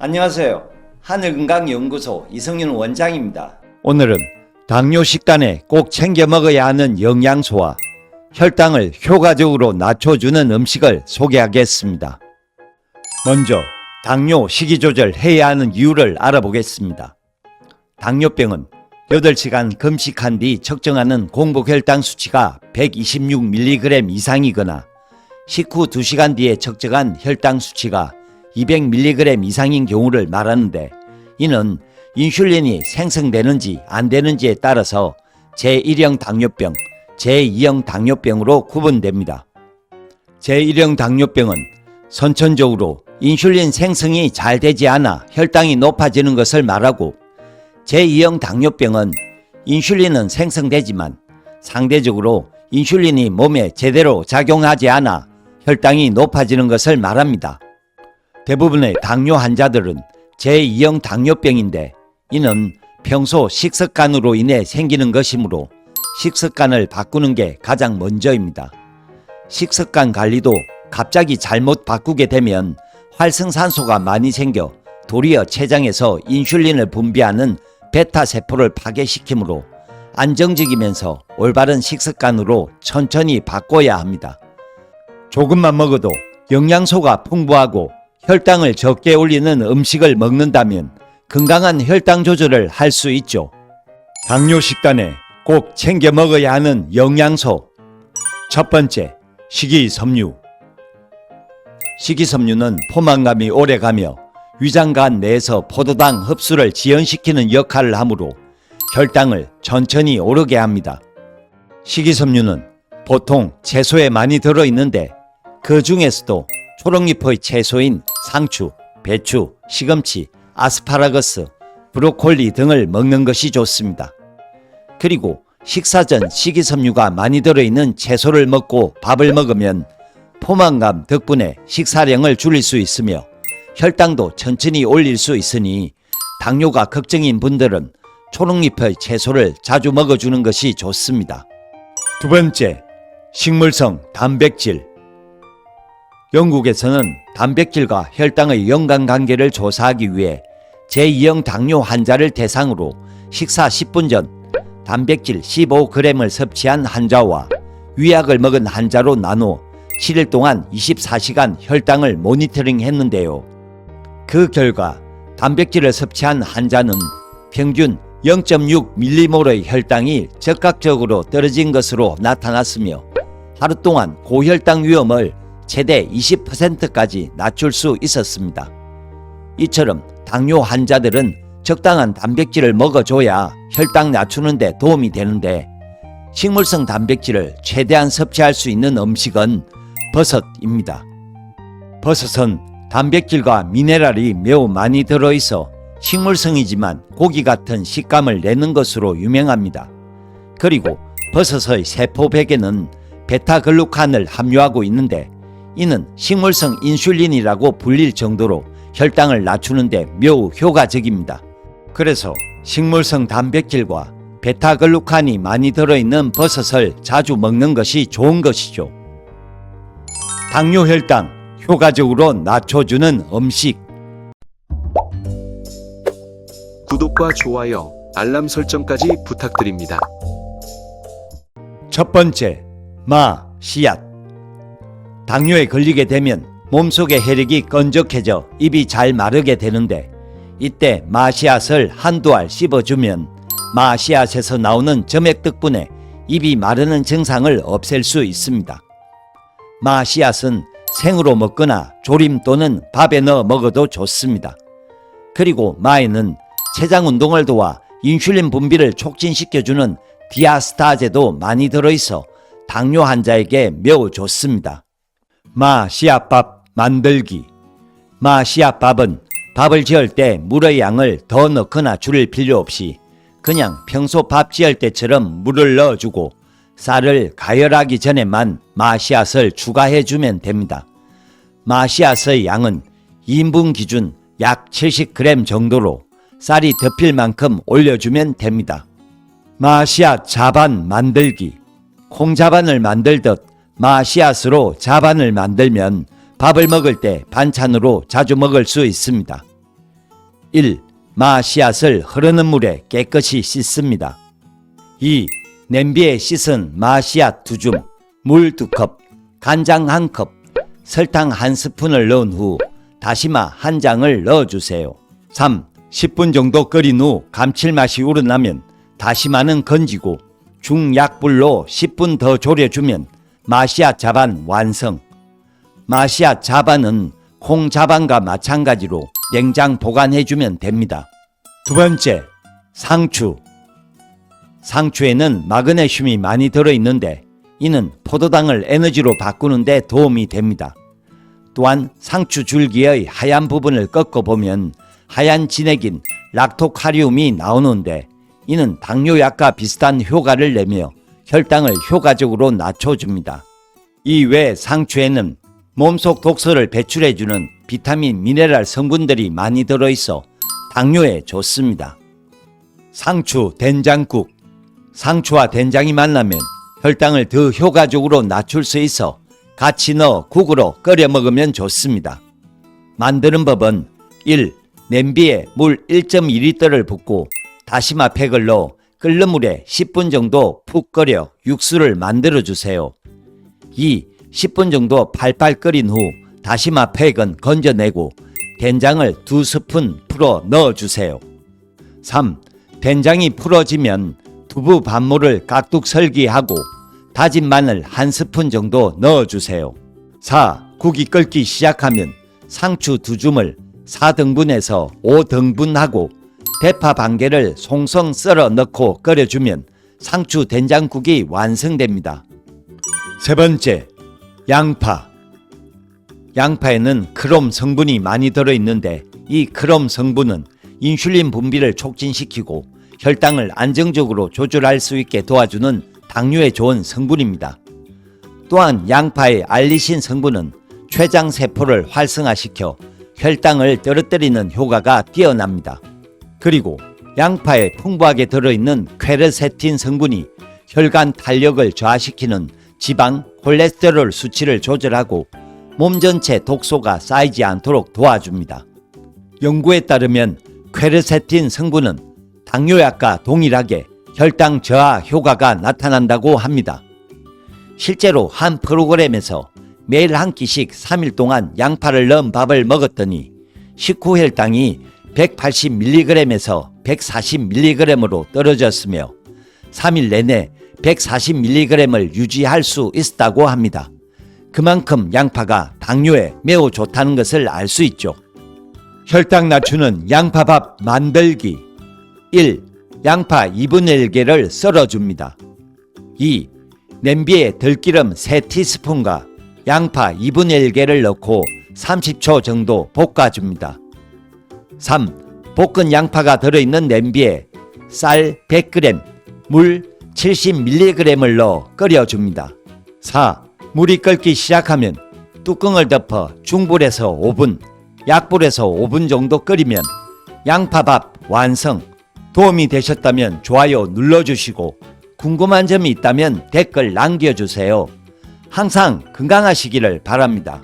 안녕하세요. 하늘건강연구소 이성윤 원장입니다. 오늘은 당뇨 식단에 꼭 챙겨 먹어야 하는 영양소와 혈당을 효과적으로 낮춰주는 음식을 소개하겠습니다. 먼저 당뇨 식이 조절해야 하는 이유를 알아보겠습니다. 당뇨병은 8시간 금식한 뒤 측정하는 공복혈당 수치가 126mg 이상이거나 식후 2시간 뒤에 측정한 혈당 수치가 200mg 이상인 경우를 말하는데 이는 인슐린이 생성되는지 안 되는지에 따라서 제1형 당뇨병, 제2형 당뇨병으로 구분됩니다. 제1형 당뇨병은 선천적으로 인슐린 생성이 잘 되지 않아 혈당이 높아지는 것을 말하고 제2형 당뇨병은 인슐린은 생성되지만 상대적으로 인슐린이 몸에 제대로 작용하지 않아 혈당이 높아지는 것을 말합니다. 대부분의 당뇨 환자들은 제2형 당뇨병인데 이는 평소 식습관으로 인해 생기는 것이므로 식습관을 바꾸는 게 가장 먼저입니다. 식습관 관리도 갑자기 잘못 바꾸게 되면 활성산소가 많이 생겨 도리어 췌장에서 인슐린을 분비하는 베타 세포를 파괴시키므로 안정적이면서 올바른 식습관으로 천천히 바꿔야 합니다. 조금만 먹어도 영양소가 풍부하고 혈당을 적게 올리는 음식을 먹는다면 건강한 혈당 조절을 할 수 있죠. 당뇨 식단에 꼭 챙겨 먹어야 하는 영양소. 첫 번째, 식이섬유. 식이섬유는 포만감이 오래가며 위장관 내에서 포도당 흡수를 지연시키는 역할을 하므로 혈당을 천천히 오르게 합니다. 식이섬유는 보통 채소에 많이 들어있는데 그 중에서도 초록잎의 채소인 상추, 배추, 시금치, 아스파라거스, 브로콜리 등을 먹는 것이 좋습니다. 그리고 식사 전 식이섬유가 많이 들어있는 채소를 먹고 밥을 먹으면 포만감 덕분에 식사량을 줄일 수 있으며 혈당도 천천히 올릴 수 있으니 당뇨가 걱정인 분들은 초록잎의 채소를 자주 먹어주는 것이 좋습니다. 두 번째, 식물성 단백질. 영국에서는 단백질과 혈당의 연관관계를 조사하기 위해 제2형 당뇨 환자를 대상으로 식사 10분 전 단백질 15g을 섭취한 환자와 위약을 먹은 환자로 나누어 7일 동안 24시간 혈당을 모니터링 했는데요. 그 결과 단백질을 섭취한 환자는 평균 0.6mm의 혈당이 적극적으로 떨어진 것으로 나타났으며 하루 동안 고혈당 위험을 최대 20%까지 낮출 수 있었습니다. 이처럼 당뇨 환자들은 적당한 단백질을 먹어줘야 혈당 낮추는데 도움이 되는데 식물성 단백질을 최대한 섭취할 수 있는 음식은 버섯입니다. 버섯은 단백질과 미네랄이 매우 많이 들어있어 식물성이지만 고기 같은 식감을 내는 것으로 유명합니다. 그리고 버섯의 세포백에는 베타글루칸을 함유하고 있는데 이는 식물성 인슐린이라고 불릴 정도로 혈당을 낮추는데 매우 효과적입니다. 그래서 식물성 단백질과 베타글루칸이 많이 들어있는 버섯을 자주 먹는 것이 좋은 것이죠. 당뇨 혈당 효과적으로 낮춰주는 음식 구독과 좋아요, 알람 설정까지 부탁드립니다. 첫 번째, 마, 씨앗. 당뇨에 걸리게 되면 몸속의 혈액이 끈적해져 입이 잘 마르게 되는데 이때 마씨앗을 한두 알 씹어주면 마씨앗에서 나오는 점액 덕분에 입이 마르는 증상을 없앨 수 있습니다. 마씨앗은 생으로 먹거나 조림 또는 밥에 넣어 먹어도 좋습니다. 그리고 마에는 췌장 운동을 도와 인슐린 분비를 촉진시켜주는 디아스타제도 많이 들어있어 당뇨 환자에게 매우 좋습니다. 마 씨앗밥 만들기 마 씨앗밥은 밥을 지을 때 물의 양을 더 넣거나 줄일 필요 없이 그냥 평소 밥 지을 때처럼 물을 넣어주고 쌀을 가열하기 전에만 마씨앗을 추가해주면 됩니다. 마씨앗의 양은 2인분 기준 약 70g 정도로 쌀이 덮일 만큼 올려주면 됩니다. 마씨앗 자반 만들기 콩자반을 만들듯 마씨앗으로 자반을 만들면 밥을 먹을 때 반찬으로 자주 먹을 수 있습니다. 1. 마 씨앗을 흐르는 물에 깨끗이 씻습니다. 2. 냄비에 씻은 마 씨앗 2줌, 물 2컵, 간장 1컵, 설탕 1스푼을 넣은 후 다시마 1장을 넣어주세요. 3. 10분 정도 끓인 후 감칠맛이 우러나면 다시마는 건지고 중약불로 10분 더 졸여주면 마시아 자반 완성. 마시아 자반은 콩 자반과 마찬가지로 냉장 보관해주면 됩니다. 두 번째, 상추. 상추에는 마그네슘이 많이 들어있는데 이는 포도당을 에너지로 바꾸는데 도움이 됩니다. 또한 상추 줄기의 하얀 부분을 꺾어보면 하얀 진액인 락토카리움이 나오는데 이는 당뇨약과 비슷한 효과를 내며 혈당을 효과적으로 낮춰줍니다. 이외 상추에는 몸속 독소를 배출해주는 비타민 미네랄 성분들이 많이 들어있어 당뇨에 좋습니다. 상추 된장국 상추와 된장이 만나면 혈당을 더 효과적으로 낮출 수 있어 같이 넣어 국으로 끓여 먹으면 좋습니다. 만드는 법은 1. 냄비에 물 1.2리터를 붓고 다시마 팩을 넣어 끓는 물에 10분 정도 푹 끓여 육수를 만들어 주세요. 2. 10분 정도 팔팔 끓인 후 다시마 팩은 건져내고 된장을 2 스푼 풀어 넣어 주세요. 3. 된장이 풀어지면 두부 반물을 깍둑 설기하고 다진 마늘 한 스푼 정도 넣어 주세요. 4. 국이 끓기 시작하면 상추 두 줌을 4등분해서 5등분하고 대파 반 개를 송송 썰어 넣고 끓여주면 상추 된장국이 완성됩니다. 세 번째, 양파. 양파에는 크롬 성분이 많이 들어있는데 이 크롬 성분은 인슐린 분비를 촉진시키고 혈당을 안정적으로 조절할 수 있게 도와주는 당뇨에 좋은 성분입니다. 또한 양파의 알리신 성분은 췌장 세포를 활성화시켜 혈당을 떨어뜨리는 효과가 뛰어납니다. 그리고 양파에 풍부하게 들어있는 퀘르세틴 성분이 혈관 탄력을 저하시키는 지방, 콜레스테롤 수치를 조절하고 몸 전체 독소가 쌓이지 않도록 도와줍니다. 연구에 따르면 퀘르세틴 성분은 당뇨약과 동일하게 혈당 저하 효과가 나타난다고 합니다. 실제로 한 프로그램에서 매일 한 끼씩 3일 동안 양파를 넣은 밥을 먹었더니 식후 혈당이 180mg에서 140mg으로 떨어졌으며 3일 내내 140mg을 유지할 수 있었다고 합니다. 그만큼 양파가 당뇨에 매우 좋다는 것을 알 수 있죠. 혈당 낮추는 양파밥 만들기 1. 양파 2분의 1개를 썰어줍니다. 2. 냄비에 들기름 3티스푼과 양파 2분의 1개를 넣고 30초 정도 볶아줍니다. 3. 볶은 양파가 들어있는 냄비에 쌀 100g, 물 70mg을 넣어 끓여줍니다. 4. 물이 끓기 시작하면 뚜껑을 덮어 중불에서 5분, 약불에서 5분 정도 끓이면 양파밥 완성! 도움이 되셨다면 좋아요 눌러주시고 궁금한 점이 있다면 댓글 남겨주세요. 항상 건강하시기를 바랍니다.